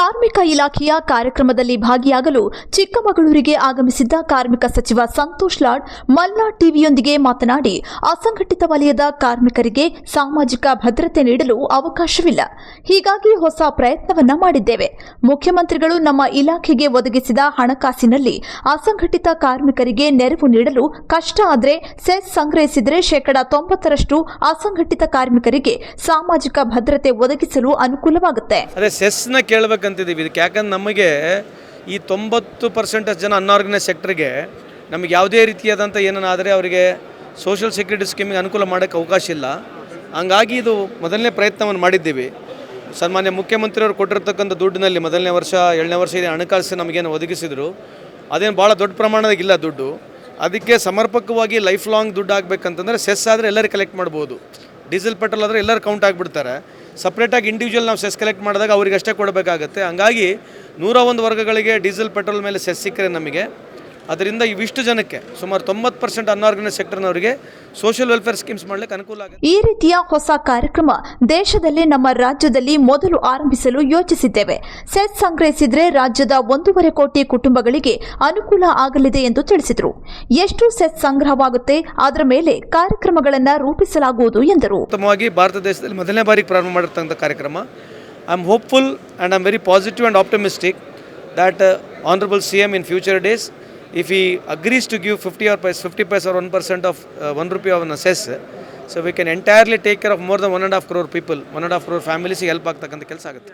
ಕಾರ್ಮಿಕ ಇಲಾಖೆಯ ಕಾರ್ಯಕ್ರಮದಲ್ಲಿ ಭಾಗಿಯಾಗಲು ಚಿಕ್ಕಮಗಳೂರಿಗೆ ಆಗಮಿಸಿದ್ದ ಕಾರ್ಮಿಕ ಸಚಿವ ಸಂತೋಷ್ ಲಾಡ್ ಮಲ್ನಾಡ್ ಟಿವಿಯೊಂದಿಗೆ ಮಾತನಾಡಿ, ಅಸಂಘಟಿತ ವಲಯದ ಕಾರ್ಮಿಕರಿಗೆ ಸಾಮಾಜಿಕ ಭದ್ರತೆ ನೀಡಲು ಅವಕಾಶವಿಲ್ಲ. ಹೀಗಾಗಿ ಹೊಸ ಪ್ರಯತ್ನವನ್ನ ಮಾಡಿದ್ದೇವೆ. ಮುಖ್ಯಮಂತ್ರಿಗಳು ನಮ್ಮ ಇಲಾಖೆಗೆ ಒದಗಿಸಿದ ಹಣಕಾಸಿನಲ್ಲಿ ಅಸಂಘಟಿತ ಕಾರ್ಮಿಕರಿಗೆ ನೆರವು ನೀಡಲು ಕಷ್ಟ ಆದರೆ ಸೆಸ್ ಸಂಗ್ರಹಿಸಿದರೆ ಶೇಕಡ ತೊಂಬತ್ತರಷ್ಟು ಅಸಂಘಟಿತ ಕಾರ್ಮಿಕರಿಗೆ ಸಾಮಾಜಿಕ ಭದ್ರತೆ ಒದಗಿಸಲು ಅನುಕೂಲವಾಗುತ್ತೆ. ಕೇಳಬೇಕಂತಿದ್ದೀವಿ ಇದಕ್ಕೆ ಯಾಕಂದ್ರೆ ನಮಗೆ ಈ ತೊಂಬತ್ತು ಪರ್ಸೆಂಟಷ್ಟು ಜನ ಅನ್ಆರ್ಗನೈಸ್ ಸೆಕ್ಟ್ರಿಗೆ ನಮಗೆ ಯಾವುದೇ ರೀತಿಯಾದಂಥ ಏನನ್ನಾದರೆ ಅವರಿಗೆ ಸೋಷಿಯಲ್ ಸೆಕ್ಯೂರಿಟಿ ಸ್ಕೀಮಿಗೆ ಅನುಕೂಲ ಮಾಡೋಕ್ಕೆ ಅವಕಾಶ ಇಲ್ಲ. ಹಂಗಾಗಿ ಇದು ಮೊದಲನೇ ಪ್ರಯತ್ನವನ್ನು ಮಾಡಿದ್ದೀವಿ. ಸನ್ಮಾನ್ಯ ಮುಖ್ಯಮಂತ್ರಿಯವರು ಕೊಟ್ಟಿರ್ತಕ್ಕಂಥ ದುಡ್ಡಿನಲ್ಲಿ ಮೊದಲನೇ ವರ್ಷ ಏಳನೇ ವರ್ಷ ಇದೆ, ಹಣಕಾಸು ನಮಗೇನು ಒದಗಿಸಿದರು. ಅದೇನು ಭಾಳ ದೊಡ್ಡ ಪ್ರಮಾಣದಾಗಿಲ್ಲ ದುಡ್ಡು. ಅದಕ್ಕೆ ಸಮರ್ಪಕವಾಗಿ ಲೈಫ್ ಲಾಂಗ್ ದುಡ್ಡು ಆಗಬೇಕಂತಂದರೆ ಸೆಸ್ ಆದರೆ ಎಲ್ಲರೂ ಕಲೆಕ್ಟ್ ಮಾಡ್ಬೋದು. ಡೀಸೆಲ್ ಪೆಟ್ರೋಲ್ ಆದರೆ ಎಲ್ಲರೂ ಕೌಂಟ್ ಆಗಿಬಿಡ್ತಾರೆ ಸಪ್ರೇಟಾಗಿ ಇಂಡಿವಿಜುವಲ್ ನಾವು ಸೆಸ್ ಕಲೆಕ್ಟ್ ಮಾಡಿದಾಗ ಅವ್ರಿಗೆ ಅಷ್ಟೇ ಕೊಡಬೇಕಾಗತ್ತೆ. ಹಂಗಾಗಿ ನೂರ ಒಂದು ವರ್ಗಗಳಿಗೆ ಡೀಸೆಲ್, ಪೆಟ್ರೋಲ್ ಮೇಲೆ ಸೆಸ್ ಸಿಕ್ಕರೆ ನಮಗೆ. ಅದರಿಂದ ಇವಿಷ್ಟು ಜನಕ್ಕೆ ಸುಮಾರು ತೊಂಬತ್ತು ಪರ್ಸೆಂಟ್ ಅನ್ಆರ್ಗನೈಸ್ ಸೆಕ್ಟರ್ನವರಿಗೆ ಸೋಷಿಯಲ್ ವೆಲ್ಫೇರ್ ಸ್ಕೀಮ್ಸ್ ಮಾಡಲಿಕ್ಕೆ ಅನುಕೂಲ ಆಗುತ್ತೆ. ಈ ರೀತಿಯ ಹೊಸ ಕಾರ್ಯಕ್ರಮ ದೇಶದಲ್ಲಿ ನಮ್ಮ ರಾಜ್ಯದಲ್ಲಿ ಮೊದಲು ಆರಂಭಿಸಲು ಯೋಚಿಸಿದ್ದೇವೆ. ಸೆಸ್ ಸಂಗ್ರಹಿಸಿದ್ರೆ ರಾಜ್ಯದ ಒಂದೂವರೆ ಕೋಟಿ ಕುಟುಂಬಗಳಿಗೆ ಅನುಕೂಲ ಆಗಲಿದೆ ಎಂದು ತಿಳಿಸಿದರು. ಎಷ್ಟು ಸೆಸ್ ಸಂಗ್ರಹವಾಗುತ್ತೆ? ಅದರ ಮೇಲೆ ಕಾರ್ಯಕ್ರಮಗಳನ್ನು ರೂಪಿಸಲಾಗುವುದು ಎಂದರು. ಉತ್ತಮವಾಗಿ ಭಾರತ ದೇಶದಲ್ಲಿ ಮೊದಲನೇ ಬಾರಿ ಪ್ರಾರಂಭ ಮಾಡಿರ್ತಕ್ಕಂಥ ಕಾರ್ಯಕ್ರಮ. I am hopeful and I am very positive and optimistic that honourable C M in future days if he agrees to give fifty or paise fifty paise or one percent of one rupee of cess so we can entirely take care of more than one and half crore people one and half crore ಫ್ಯಾಮಿಲೀಸಿಗೆ help ಆಗ್ತಕ್ಕಂಥ ಕೆಲಸ ಆಗುತ್ತೆ.